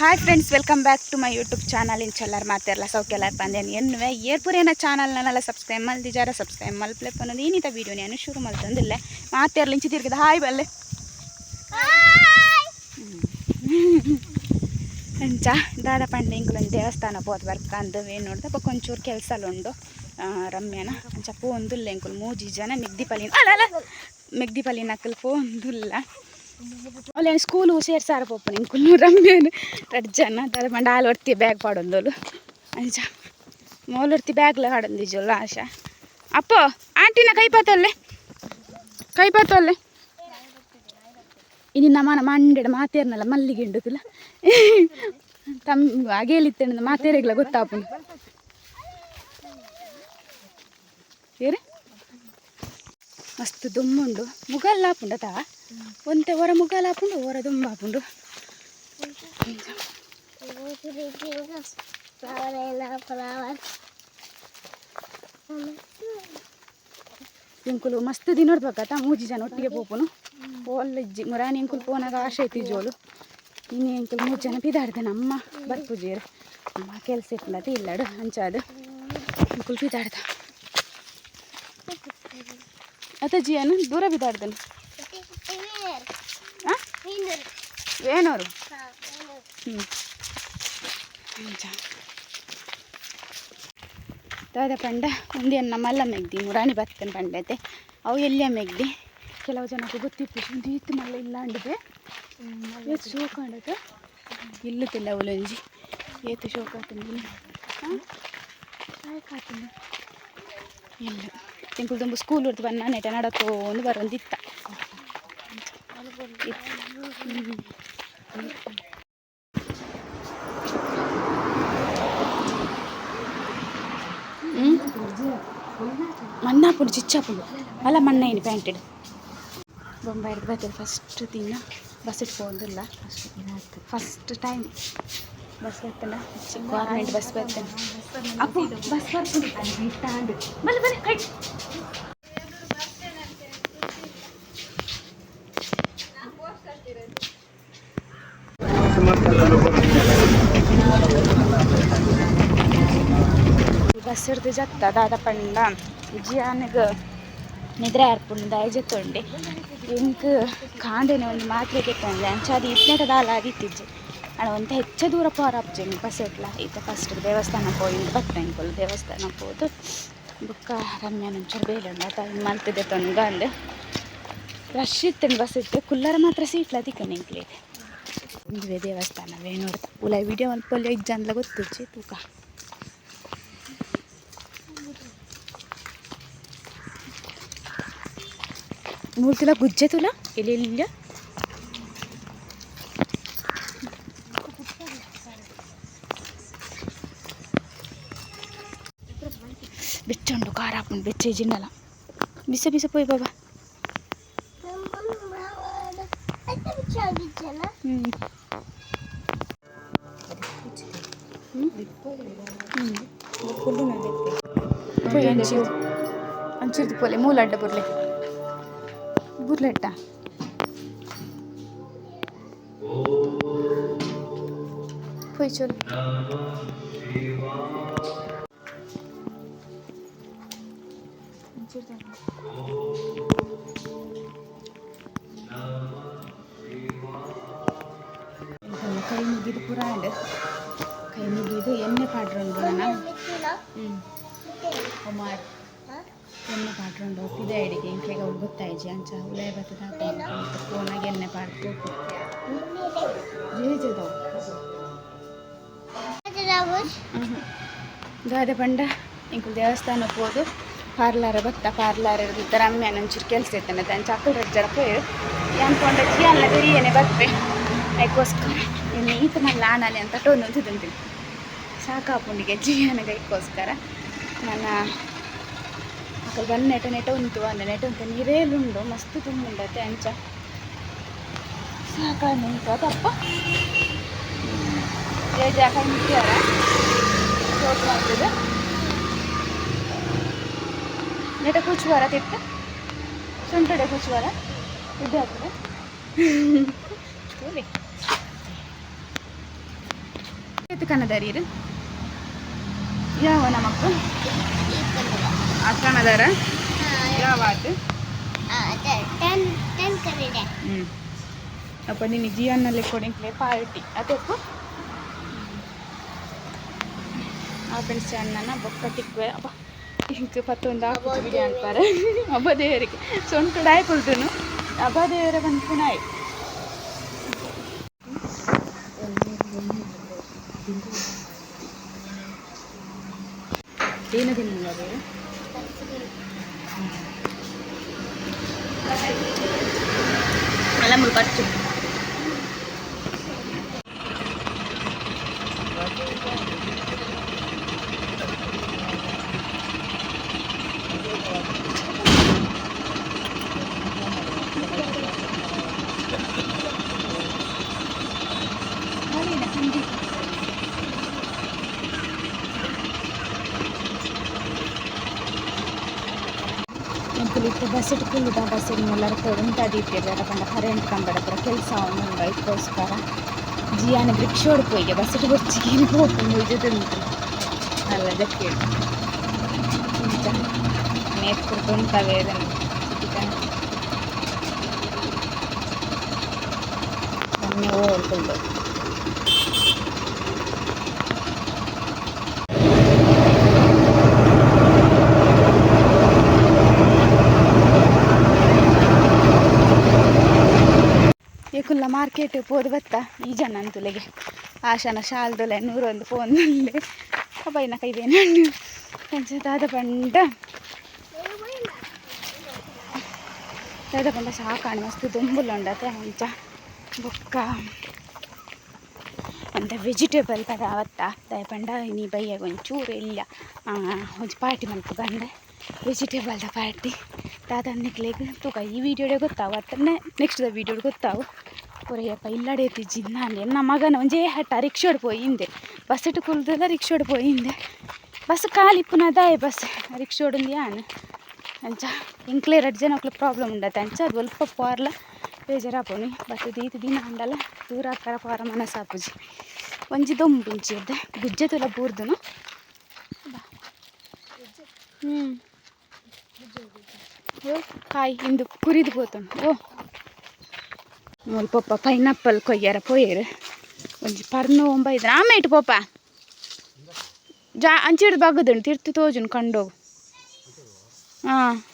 Hi friends welcome back to my YouTube channel ಇಂಚೆಲ್ಲರ್ ಮಾತೆಲ್ಲ ಸೌಖ್ಯೆಲ್ಲರ್ ಬಂದೇನು ಎನ್ನುವೆ ಏರ್ಪುರೇನ ಚಾನಲ್ನೆಲ್ಲ subscribe ಮಲ್ದಿಜಾರ subscribe ಮಲ್ಪ್ಲೆ ಅನ್ನೋದು ಏನಿತ video ನಾನು ಶುರು ಮಲ್ತಂದಿಲ್ಲ ಮಾತೆರ್ಲ ಇಂಚಿ ತಿರ್ಗಿದ ಹಾಯ್ ಬಲ್ಲೆ ಅಂಚ ದಾದ ಪಂಡೆ ಇಂಕುಲೊಂದು ದೇವಸ್ಥಾನ ಹೋದ್ ಬರ್ಕಂದು ಏನು ನೋಡ್ದೆ ಬೊಕ್ಕ ಒಂಚೂರು ಕೆಲಸ ಉಂಡು ರಮ್ಯನ ಅಂಚ ಪೋಂದುಲ್ಲ ಇಂಕುಲು ಮೂಜಿ ಜನ ಮೆಗ್ದಿಪಲ್ಲಿನ ಅಲ್ಲ ಮೆಗ್ದಿ ಮೆಗ್ದಿಪಲ್ಲಿನ ಅಕ್ಕಲ್ ಪೋಂದುಲ್ಲ ಅವಳೆ ಸ್ಕೂಲು ಸೇರ್ಸಾರ ಪೋಪನ ಇಂಕುಲು ರಮ್ಯನು ಎರಡು ಜನ ದಾದ ಪಂಡ ಹಾಲು ಹೊಡ್ತಿ, ಬ್ಯಾಗ್ ಪಾಡೊಂದೋಲು. ಅಂಚ ಮೋಲ್ ಹೊಡ್ತಿ ಬ್ಯಾಗ್ಲ ಹಾಡೊಂದಿಜಲ್ಲ ಆಶ. ಅಪ್ಪ, ಆಂಟಿನ ಕೈ ಪಾತಲ್ಲೆ. ಕೈ ಪಾತಲ್ಲೆ. ಇನ್ನು ನಮ್ಮನ ಮಂಡೆಡ ಮಾತೇರ್ನಲ್ಲ ಮಲ್ಲಿಗೆ ಹಿಂಡುತ್ತಿಲ್ಲ ತಮ್ ಹಾಗೇಲಿತ್ತೇನ ಮಾತೇರಿಗ್ಲ ಗೊತ್ತಾಪುಂಡು ಏರೆ? ಮಸ್ತ್ ದುಮ್ಮುಂಡು. ಮುಗಲ್ ಆಪುಂಡು ಅತ ಒಂತೆ ಹೊರ ಮುಗಲ್ ಆಪುಂಡು ಹೊರ ದುಂಬ ಹಾಕೊಂಡು. ಇಂಕುಲು ಮಸ್ತ್ ದಿನೋಡ್ಬೇಕತ್ತ ಮೂಜಿ ಜನ ಒಟ್ಟಿಗೆ ಪೋಪುನು. ಒಳ್ಳೆಜ್ಜಿ ಮುರಾನಿ ಇಂಕುಲ್ ಪೋನಾಗ ಆಶೆ ಐತಿ ಜೋಲು ಇನ್ನು ಇಂಕುಲ್ ಮೂರು ಜನ ಬಿದಾಡ್ದೆ ನಮ್ಮ ಬರ್ಪುಜೀರು ಅಮ್ಮ ಕೆಲಸ ಇಟ್ಲದ ಇಲ್ಲಡು ಅಂಚಾದು ಇಂಕುಲು ಬಿದಾಡ್ದ ಅತ ಏನು ದೂರ ಬಿದಾಡ್ದನು ಏನೋರು? ಹ್ಞೂ ದಾದ ಪಂಡ ಮಲ್ಲ ನಮ್ಮಲ್ಲ ಮೆಗ್ದಿ ಮುರಾಣಿ ಬತ್ತನ ಪಂಡತೆ ಅವು ಎಲ್ಲಿಯ ಮೆಗ್ದಿ? ಕೆಲವು ಜನಕ್ಕೆ ಗೊತ್ತಿತ್ತು ಒಂದು ಇತ್ತು ಮಲ್ಲ ಇಲ್ಲ ಅಂಡಿದೆ ಏತು ಶೋಕ ಅಂಡದ ಇಲ್ಲುತ್ತಿಲ್ಲ ಅವಲೊಂಜಿ ಏತು ಶೋಕ ಆತಂದಿಲ್ಲ ಇಲ್ಲ. ತಿಂಕುಲ್ ತುಂಬ ಸ್ಕೂಲ್ ಹೊಡ್ದು ಬನ್ನ ನೆಟ ನಡತೋಂದು ಬರೋಂದಿತ್ತ. మన్నాపుడు చిచ్చాపుడు అలా మన్నైన ప్యాంటెడ్ బొంబాయి బద్దలు ఫస్ట్ తిన్న bus పోందుల్లా first time bus పెత్తన government bus పెత్తన అప్పు బస్ పడుతుంది మళ్ళీ మళ్ళీ కై ಬಸ್ ಹಿಡ್ದು ಜತ್ತ ದಾದ ಪಂಡ ಜಿಯಾನಗ ನಿದ್ರೆ ಆರ್ಪುಂಡು ದಯಜತ್ತೊಂಡೆ ಇಂಕ್ ಕಾಂದೆನೆ ಒಂದು ಮಾತ್ರೆ ಕೆತ್ತಂದೆ ಅಂಚಾದಿ ಇತ್ನೆಟ ದಾಲ ಆಗಿತ್ತಿಜ್ಜೆ. ಅಣ್ಣ, ಒಂದು ಹೆಚ್ಚು ದೂರ ಪೋರಾಪ್ಜೆ ಬಸ್ ಇಟ್ಲ ಈತ ಫಸ್ಟ್ ದೇವಸ್ಥಾನ ಹೋಯಿಂದ ಬತ್ತಂಕೊಲ್ ದೇವಸ್ಥಾನ ಹೋದು. ಬುಕ್ಕ ರಮ್ಯಾನ ಒಂಚೂರು ಬೇಡ ಆತ ಮಲ್ತಿದ್ದೆ ತೊಂಗ ಅಂದೆ. ರಶ್ ಇತ್ತೆ ಬಸ್ ಇತ್ತು ಕುಲ್ಲರ ಮಾತ್ರ ಸೀಟ್ಲ ಅದಕ್ಕೆ ಇಂಕ್ಲೆ ಒಂದುವೆ ದೇವಸ್ಥಾನವೇ ನೋಡ್ತಾ ಉಲ ವಿಡಿಯೋ ಒಂದು ಪೊಲ್ಯ ಇಜ್ಜಂದ್ಲ ಗೊತ್ತಿಜ್ಜೆ ತೂಕ. ಮೂರ್ತಿಲ ಗುಜ್ಜೆ ತುಲ? ಇಲ್ಲಿ ಬೆಚ್ಚುಂಡು, ಖಾರ ಹಾಕೊಂಡು ಬೆಚ್ಚೆ ಜಿನ್ನಲ ಬಿಸ ಬಿಸ ಪೋಯ್ ಬಾಬಾ ಅಂಚಿರ್ದು. ಅಂಚಿರ್ದು ಪೋಲೆ, ಮೂಲಡ್ಡ ಬುರ್ಲೆ ಬುರ್ಲೆಟ್ಟ. ಪೋಯ್ ಚೋಲು. ಕೈ ಮುಗಿದು ಪುರ ಕೈ ಮುಗಿದು ಎಣ್ಣೆ ಪಾಡ್ರಂಡು ನಾನು ಕುಮಾರ್ ಎಣ್ಣೆ ಪಾಡ್ರಂಡು ಇದೆ ಅಡಿಗೆ ಇಂಕ್ಲೆಗ ಅವ್ರು ಗೊತ್ತಾಯ್ಜಿ ಅಂಚ ಉಳೆ ಬರ್ತದ ಫೋನಾಗ ಎಣ್ಣೆ ಜೇಜದವು ಗಾದೆ ಪಂಡ ಇಂಕು ದೇವಸ್ಥಾನ ಹೋದು ಪಾರ್ಲಾರ ಬತ್ತ, ಪಾರ್ಲಾರ ಇರ್ದಿತ್ತ ರಮ್ಯಾನ ನಂಚೂರು ಕೆಲಸ ಇರ್ತಾನೆ ತಂಚ ಅಕ್ಕಲ್ ರಜ್ಜರ ಪೋಯ್ ಅನ್ಕೊಂಡ ಅಲ್ಲ ಏನೇ ಬತ್ತೆ ಅದಕ್ಕೋಸ್ಕರ ಇನ್ನು ಈತ ಮಲ್ಲ ಆನಲೆ ಅಂತ ಟೋನ್ ಸಾಕಾ ಸಾಕಾಪುಂಡಿಗೆ ಜೀವನಗೆ ಅದಕ್ಕೋಸ್ಕರ ನನ್ನ ಅಕಲ್ ಬಂದು ನೆಟ ನೆಟ ಉಂಟು ಅಂದ ನೆಟ ಉಂಟು ನೀರೇಲುಂಡು ಮಸ್ತ್ ತುಂಬುಂಡತ್ತೆ ಅಂಚ ಸಾಕಾಗಿ ಉಂಟು ತಪ್ಪ ಜಾಕಾಗಿ ನಿಂತಾರ ತೋಟ ಮಾಡ್ತದೆ ನೆಟ ಕೂಚುವಾರ ತಿಟ್ಟ ಸುಂಟಡೆ ಕೂಚುವಾರ ಇದು ಹಾಕಿದೆ ಎತ್ತು ಕನ್ನದ ರೀರು ಯಾವ ನಮಕ್ಕ ಆ ಕನ್ನದಾರ ಯಾವ ಆತು ಹ್ಞೂ ಅಪ್ಪ ನಿನ್ನ ಜಿಯನ್ನಲ್ಲಿ ಕೊಡಿಂಕ್ಲೆ ಪಾರ್ಟಿ. ಅದಕ್ಕೂ ಆ ಫ್ರೆಂಡ್ಸ್ ಅನ್ನನ ಬೊಕ್ಕ ಟಿಕ್ವೆ ಅಪ್ಪ ಇಂಕ ಪತ್ತೊಂದು ಬಿಡಿ ಅಂತಾರೆ. ಹಬ್ಬ ದೇವರಿಗೆ. ಸೊಂಟು ಡಾಯ್ ಕೊಡ್ತನು ಹಬ್ಬ ದೇವರ ಬಂದು ಪುನಾಯ್ ಅಲ್ಲ ಮುಲ್ಕಟ್ಟು ಬಸ್ ಇಟ್ಕೊಳ್ಳುದ ಬಸ್ ಎಲ್ಲರ ತೊಡಂತದಿ ಇಟ್ಟಿರ್ತಾರೆ ಪಂಡ ಕರೆಂಟ್ ಕಂಬಡ ಪೂರ ಕೆಲಸ ಉಂಡು ಇದಕ್ಕೋಸ್ಕರ ಜಿಯಾನ ರಿಕ್ಷೋಡ್ ಪೋಯ್ಗೆ ಬಸ್ ಇಟ್ಟು ಬಚ್ಚಿಗೆ ಹೋಗ್ಕೊಂಡು ಇದ್ದುಂಟು ಅಲ್ಲ ಅದಕ್ಕೆ ಮೇತ್ ಕೊಡ್ತು ಉಂಟವೇ ಅದನ್ನು ಮೊನ್ನೆ ಹೋಗ್ಕೊಂಡು ಎಲ್ಲ ಮಾರ್ಕೆಟ್ ಪೋದು ಬತ್ತ ಈ ಜನ ಅಂತುಲೆಗೆ ಆಶಾನ ಶಾಲ್ದೊಲೆ ನೂರೊಂದು ಫೋನ್ ಅಬ್ಬಯ್ಯನ ಕೈದೇನು ಕಂಚ ದಾದ ಪಂಡ. ದಾದ ಪಂಡ ಸಾಕಾಣಿ ಮಸ್ತ್ ದುಂಬುಲುಂಡತೆ ಅಂಚ ಬೊಕ್ಕ. ಅಂತ ವೆಜಿಟೇಬಲ್ ಪದ ಅವತ್ತ ದಾಯ ಪಂಡ ನೀ ಬೈಯಾಗ ಒಂಚೂರು ಇಲ್ಲ. ಒಂದು ಪಾರ್ಟಿ ಮಲ್ತು ಬಂದೆ. ವೆಜಿಟೇಬಲ್ದ ಪಾರ್ಟಿ ದಾದ ನೆಕ್ಲೆಗೆ ತೂಕ ಈ ವಿಡಿಯೋಡೆ ಗೊತ್ತಾವು. ಅತ್ತ ನೆಕ್ಸ್ಟ್ದ ವಿಡಿಯೋಡ್ ಗೊತ್ತಾವು. ಪೂರಯ್ಯಪ್ಪ ಇಲ್ಲಡೈತಿ ಜಿನ್ನ ಅಲ್ಲಿ ನಮಗನ ಒಂಜೇ ಹಟ್ಟ ರಿಕ್ಷೋಡ್ ಪೋಯಿಂದೆ ಬಸ್ ಇಟ್ಟು ಕುಲ್ದಲ್ಲ ರಿಕ್ಷೋಡ್ ಪೋಯಿಂದೆ ಬಸ್ ಕಾಲಿಪ್ಪುನದಾಯ ಬಸ್ ರಿಕ್ಷೋಡಿಂದ ಯಾನು ಅಂಚ ಇಂಕ್ಲೆ ಎರಡು ಜನಕ್ಲ ಪ್ರಾಬ್ಲಮ್ ಉಂಡತ ಅಂಚ ಅದು ಒಲ್ಪ ಪಾರ್ಲ ಬೇಜಾರಾಪೋನಿ ಬಟ್ ದೀತ ದಿನ ಅಂಡಲ್ಲ ದೂರ ಹಾಕರ ಪಾರ ಮನಸ್ಸಾಪುಜಿ ಒಂಜಿ ದೊಂಬುಂಚಿ ಇದ್ದೆ ಗುಜ್ಜೆ ತುಲ ಬೂರ್ದುನು ಹ್ಞೂ ಕಾಯಿ ಇಂದು ಕುರಿದು ಓ ಮೂಲ ಪಪ್ಪ ಪೈನಾಪಲ್ ಕೊಯ್ಯಾರ ಪೋಯೇರು ಒಂಜಿ ಪರ್ನು ಇದ್ರ. ಆಮೆ ಇಟ್ಟು ಪಪ್ಪ. ಜಾ, ಅಂಚಿಡ್ ಬಗ್ಗದುಂಡು ತಿರ್ತಿ ತೋಜುನು ಕಂಡೋಗು. ಹಾಂ.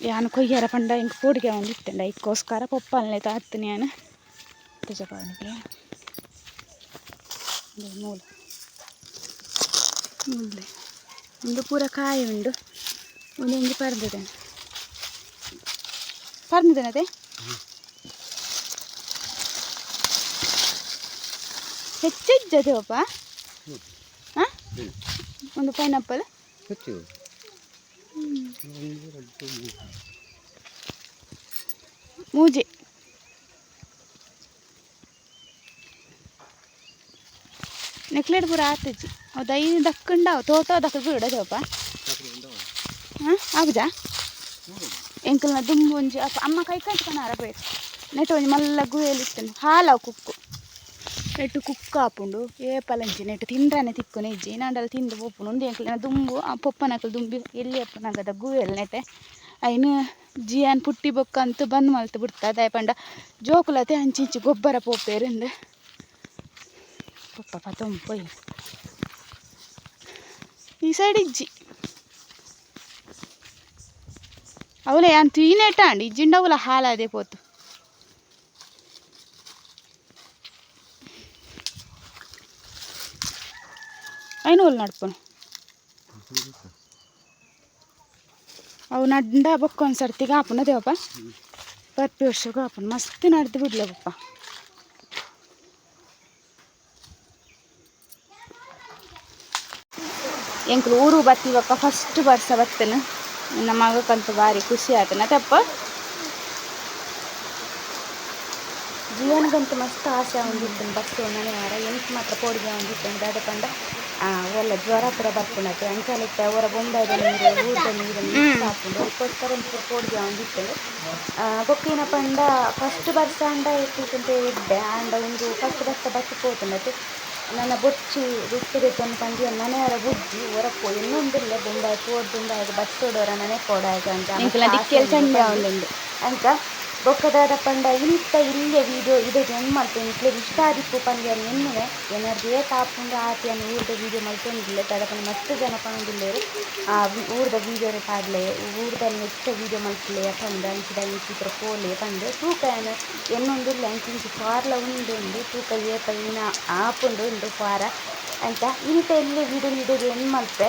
ಯಾನು ಕೊಯ್ಯಾರ ಪಂಡ ಹಿಂಗೆ ಪೋಡಿಗೆ ಒಂದು ಇತ್ತಂಡ. ಇದಕ್ಕೋಸ್ಕರ ಪಪ್ಪಲ್ನೇ ತಾತ್ತೀನಿ ನಾನು ಮೂಲ. ಒಂದು ಪೂರ ಕಾಯಿ ಉಂಡು. ಒಂದು ಒಂಜಿ ಪರ್ದದೆ ಪರ್ದನದೆ ಜೊತೆ ಹಾಂ? ಒಂದು ಪೈನಾಪಲ್ ಹೆಚ್ಚು ಮೂಜೆ. ನೆಕ್ಲೆಟ್ ಪೂರ ಆತಜ್ಜಿ. ಅವು ಐದು ದಕ್ಕಂಡಾವು ತೋಟ ದಕ್ಕ ಬಿಡದಪ್ಪ ಹಾಂ? ಆಗುಜಾ ಎಂಕಲ್ನ ದುಂಬು ಒಂಜಿ, ಅಪ್ಪ ಅಮ್ಮ ಕೈ ಕಟ್ಕೊಂಡಾರ ಹರಬೇಕು ನೆಟ್ಟು ಒಂಜಿ ಮಲ್ಲ ಗುಯಲಿತ್ತನು ಹಾಲಾವು ಕುಕ್ಕು. ನೆಟ್ಟು ಕುಕ್ಕ ಆಪುಂಡು ಏಪಲಂಚಿ ನೆಟ್ಟು ತಿಂದ್ರಾನೆ ತಿಕ್ಕುನೆ ಇಜ್ಜಿ. ನಾಂಡಲ್ಲ ತಿಂದು ಒಪ್ಪುನು ಒಂದು ಎಂಕಲ್ನ ದುಂಬು, ಆ ಪೊಪ್ಪನಕಲು ದುಂಬಿ ಎಲ್ಲಿ ಅಪ್ಪನಾಗದ ಗುಹೆಯಲ್ಲಿ ನೆಟ್ಟೆ. ಐನು ಜಿಯಾನ್ ಪುಟ್ಟಿ ಬೊಕ್ಕ ಅಂತೂ ಬಂದ್ ಮಲ್ತು ಬಿಡ್ತ ದಯಪಂಡ ಜೋಕುಲತೆ ಹಂಚಿ ಇಂಚಿ ಗೊಬ್ಬರ ಪೋಪೇರಿಂದ ಪಪ್ಪ ಪತೊಂಬ ಪೊಯ್ ಈ ಸೈಡ್ ಇಜ್ಜಿ. ಅವಲೆ ಅಂತ ಈನೇಟ ಅಂಡಿ ಇಜ್ಜಿಂಡವುಲ ಹಾಲಾದೆ ಪೋತು. ಐನೂಲ್ ನಡ್ಪನು ಅವು ನಡ್ಡ ಬೊಕ್ಕ ಒಂದು ಸರ್ತಿಗೆ ಹಾಪುನ ದೇವಪ್ಪ ಪ್ರತಿ ವರ್ಷಕ್ಕೂ ಹಾಪುನ ಮಸ್ತ್ ನಡ್ದು ಬಿಡ್ಲೆ ಪಪ್ಪ ಎಂಕ್ಲು ಊರು ಬತ್ತಿವಕ್ಕ ಫಸ್ಟ್ ವರ್ಷ ಬರ್ತೇನೆ? ನನ್ನ ಮಗಕ್ಕಂತೂ ಭಾರಿ ಖುಷಿ ಆಯ್ತು. ತಪ್ಪ ಜೀವನಗಂತೂ ಮಸ್ತ್ ಆಸೆ ಆಗಿತ್ತು ಬಸ್ಸು ಮನೆ ವಾರ ಎಂಟು ಮಾತ್ರ ಪೋಡಿಗೆ ಒಂದಿತ್ತು. ದಾದ ಪಂಡ ಒಳ್ಳೆ ಜ್ವರ ಪೂರ ಬರ್ಪುಂಡತೆ ಅಂಚಾಲಿತ್ತೆ ಅವರ ಬೊಂಬೈದ ನೀರು ಊಟ ನೀರು ಹಾಕೊಂಡು ಅದಕ್ಕೋಸ್ಕರ ಒಂಚೂರು ಪೋಡಿಗೆ ಒಂದಿತ್ತು. ಗೊಕ್ಕಿನ ಪಂಡ ಫಸ್ಟ್ ಬರ್ಸ ಅಂಡ ಇರ್ತಿತ್ತಂತ ಇದ್ದೆ ಅಂಡ ಒಂದು ಫಸ್ಟ್ ಬರ್ಸ ಬತ್ತು ಪೋತುಂಡತೆ ನನ್ನ ಬೊಚ್ಚಿ ರುಟ್ಟಿರೆತ್ತೊಂದು ಪಂಡಿ ಮನೆಯವರ ಬುಜ್ಜಿ ಹೊರಪ್ಪು ಇನ್ನೊಂದಿಲ್ಲ ಬೊಂಬಾಯಿ ತೋಡ್ ಬಸ್ ಬತ್ತೋಡೋರ ಮನೆ ದಿಕ್ಕೆಲ್ ಅಂತ. ಅಂತ ಬೊಕ್ಕದಾದ ಪಂಡ ಇಂತ ಇಲ್ಲೇ ವೀಡಿಯೋ ಇದೆ ಏನು ಮಾಡ್ತೇನೆ ಇಟ್ಲೆ ಇಷ್ಟ ಆದಿಪ್ಪು ಪಂದ್ಯ ಎನ್ನುವೆ ಏನಾದ್ರು ತಾಪುಂಡು ಆತಿಯನ್ನು ಊರ್ದ ವೀಡಿಯೋ ಮಾಡ್ಕೊಂಡಿಲ್ಲ ತಡಪನ ಮಸ್ತ್ ಜನ ಪಂದಿಲ್ಲೇರು ಆ ಊರ್ದ ವೀಡಿಯೋ ಪಾಡ್ಲೆ, ಊರ್ದ ಹೆಚ್ಚ ವೀಡಿಯೋ ಮಾಡ್ತಿಲ್ಲ ಪಂಡ ಅಂಚಿದ ಇಂಚಿತ್ರ ಪೋಲೆ ಪಂಡ ತೂಕ ಏನು ಎನ್ನೊಂದಿಲ್ಲ ಅಂಚಿ ಇಂಚಿ ಪಾರ್ಲ ಉಂಡು ಉಂಡು, ತೂಕ ಏಪ ಇನ್ನ ಆಪುಂಡು ಉಂಡು ಫಾರ ಅಂತ ಇಂತ ಇಲ್ಲೇ ವೀಡಿಯೋ ವೀಡಿಯೋಗೆ ಏನು ಮಲ್ಪೆ